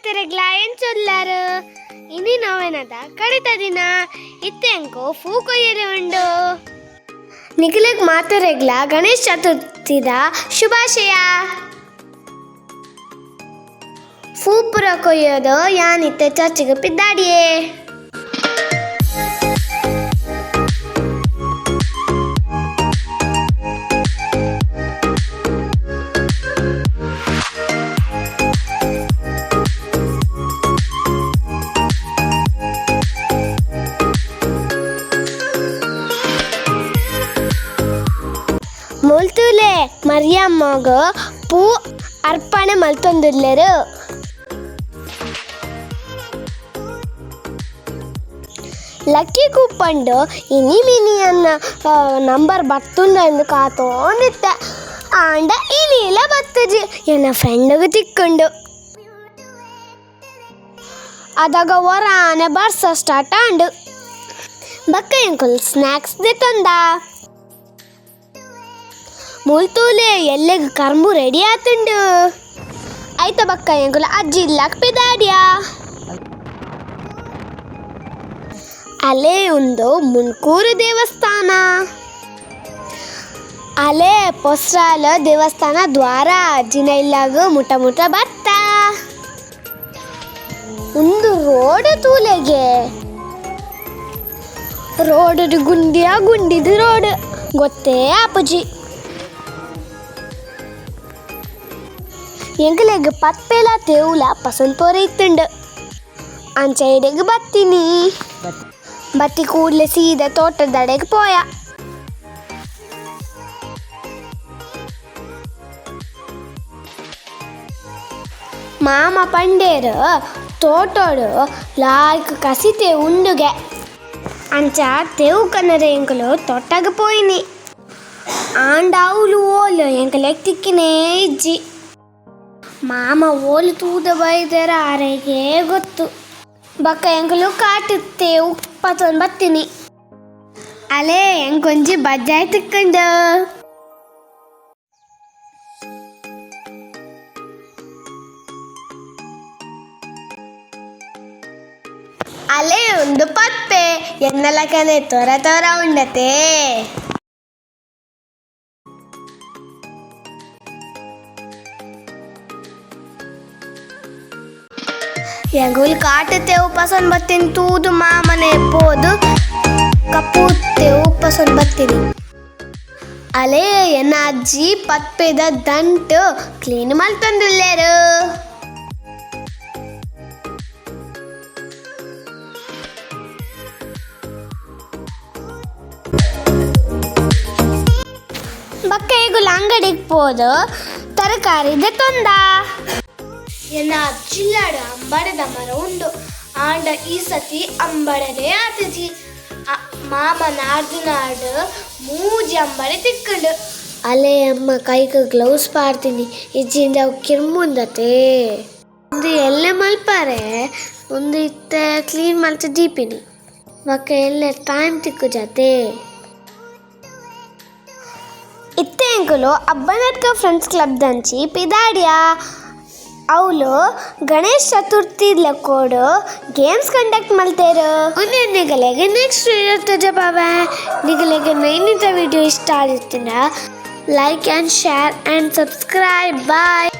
ಮಾತೆರೆಗ್ಲ ಎಂಚೊಲ್ಲಾರು ಇನ್ನಿ ನಾವೇನದ? ಕಡಿತ ದಿನ ಇತ್ತೆಂಕೋ ಫೂ ಕೊಯ್ಯರೆ ಉಂಡು. ನಿಖಿಲಗ್ ಮಾತರೆಗ್ಲ ಗಣೇಶ್ ಚತುರ್ಥಿದ ಶುಭಾಶಯ. ಫೂ ಪುರ ಕೊಯ್ಯೋದು ಯಾನಿತ್ತೆ ಚರ್ಚಿಗೆ ಪಿದ್ದಾಡಿಯೇ? ಮುಲ್ತುಲೆ ಮರಿಯಮ್ಮಗ ಪೂ ಅರ್ಪಣೆ ಮಲ್ತೊಂದುಲ್ಲೆರು ಲಕ್ಕಿ ಕೂಪಂಡು ಇನಿ ಮಿನಿ ಅನ್ನ ನಂಬರ್ ಬರ್ತುಂಡು ಕಾತೋಂದಿತ್ತೆ ಆಂಡ ಇನಿಲ ಬತ್ತಜಿ, ಎನ್ನ ಫ್ರೆಂಡ್ಗೆ ತಿಕ್ಕೊಂಡು. ಅದಾಗ ಹೊರಾನೆ ಬರ್ಸ ಸ್ಟಾರ್ಟ್ ಆಂಡು. ಬಕ್ಕ ಎಂಕುಲ್ ಸ್ನ್ಯಾಕ್ಸ್ ತಂದ. ಮುಲ್ತೂಲೆ ಎಲ್ಲಿಗೆ ಕರ್ಮು ರೆಡಿ ಆತುಂಡು. ಆಯ್ತ ಬಕ್ಕ, ಎಂಕುಲ ಅಜ್ಜಿ ಇಲ್ಲಕ್ ಪಿದಾಡ್ಯಾ? ಅಲೆ ಒಂದು ಮುನ್ಕೂರು ದೇವಸ್ಥಾನ. ಅಲೆ ಪೊಸ್ರಾಲ ದೇವಸ್ಥಾನ ದ್ವಾರ, ಅಜ್ಜಿನ ಇಲ್ಲಾಗ ಮುಟ ಮುಟ ಬತ್ತ ಒಂದು ರೋಡ್ ತೂಲೆಗೆ. ರೋಡ್ ಗುಂಡಿಯ, ಗುಂಡಿದು ರೋಡ್. ಗೊತ್ತೇ ಅಪ್ಪಜಿ ಎಂಗಲೆಗ್ ಪತ್ಪೆಲ ತೇವುಲ ಪಸಂದ್ ಪೋರೆ ಇತ್ತುಂಡು ಅಂಚೈಡೆಗ್ ಬತ್ತೀನಿ ಬತ್ತಿ ಕೂಡ್ಲೆ ಸೀದಾ ತೋಟದಡೆಗೆ ಪೋಯ ಮಾಮ ಪಂಡೇರು ತೋಟೋಡು ಲಾಯ್ಕ್ ಕಸಿತೆ ಉಂಡುಗೆ ಅಂಚ ತೆವು ಕನ್ನಡ ಎಂಕಲು ತೊಟ್ಟಗ ಪೋಯಿನಿ ಆಂಡಾವುಲು ಓಲು ಎಂಕಲೆಗ್ ತಿಕ್ಕಿನೇ ಇಜ್ಜಿ ಮಾಮ ಓಲು ತೂದ ಬೈದರ ಆರೆಗೆ ಗೊತ್ತು ಬಕ್ಕ ಎಂಕಲು ಕಾಟುತ್ತೆ ಉಪ್ಪತ್ತೊಂದು ಬತ್ತೀನಿ ಅಲೇ ಎಂಕೊಂಜಿ ಬಜ್ಜಾಯ್ ತಿಕ್ಕಂಡು ಅಲೇ ಒಂದು ಪಪ್ಪೆ ಎನ್ನಲಕನೆ ತೊರ ತೊರ ಉಂಡತೆ ಎಂಗುಲ್ ಕಾಟುತ್ತೇವು ಉಪಸನ್ ಬತ್ತೀನಿ ತೂದು ಮಾಮನೆ ಪೋದು. ಕಪ್ಪುತ್ತೆ ಉಪಸನ್ ಬತ್ತೀನಿ ಅಲೆ ಎನ್ನ ಅಜ್ಜಿ ಪತ್ಪೆದ ದಂಟು. ಕ್ಲೀನ್ ಮಲ್ತಂದುಲ್ಲೇರು ಬಕ್ಕ ಈಗುಲ ಅಂಗಡಿಗೆ ಪೋದು. ತರಕಾರಿದ ತೊಂದ. ಎನ್ನ ಅಜ್ಜಿಲ್ಲಾಡ ಅಂಬಡದ ಮರ ಉಂಡು ಆಂಡ ಈ ಸತಿ ಅಂಬಡದೆ ಆತಜಿ ಅ- ಮಾಮ ನಾಡ್ದು ನಾಡು ಮೂಜಿ ಅಂಬಡೆ ತಿಕ್ಕಂಡು ಅಲೆ ಅಮ್ಮ ಕೈಗೆ ಗ್ಲೌಸ್ ಪಾಡ್ತೀನಿ ಇಜ್ಜಿಂದ ಕಿರ್ಮುಂದತೆ ಒಂದು ಎಲ್ಲೆ ಮಲ್ಪಾರೆ ಒಂದು ಇತ್ತ ಕ್ಲೀನ್ ಮಲ್ತ ದೀಪಿನಿ ಮಕ್ಕ ಎಲ್ಲೆ ಟೈಮ್ ತಿಕ್ಕು ಜತೆ ಇತ್ತೆ ಎಂಕುಲು ಅಬ್ಬನಟ್ಕ ಫ್ರೆಂಡ್ಸ್ ಕ್ಲಬ್ ದಂಚಿ ಪಿದಾಡಿಯಾ ಅವಳು ಗಣೇಶ್ ಚತುರ್ಥಿ ಲಕ್ಕೋಡು ಗೇಮ್ಸ್ ಕಂಡಕ್ಟ್ ಮಾಡ್ತೇರು. ಒಂದೇ ನಿಗಲೆಗೆ ನೆಕ್ಸ್ಟ್ ಇರ್ತದೆ ಬಾಬಾ ನಿಗಲೆಗೆ ನೈನಿತ ವಿಡಿಯೋ ಇಷ್ಟ ಆಗಿರ್ತೀನ like and share and subscribe bye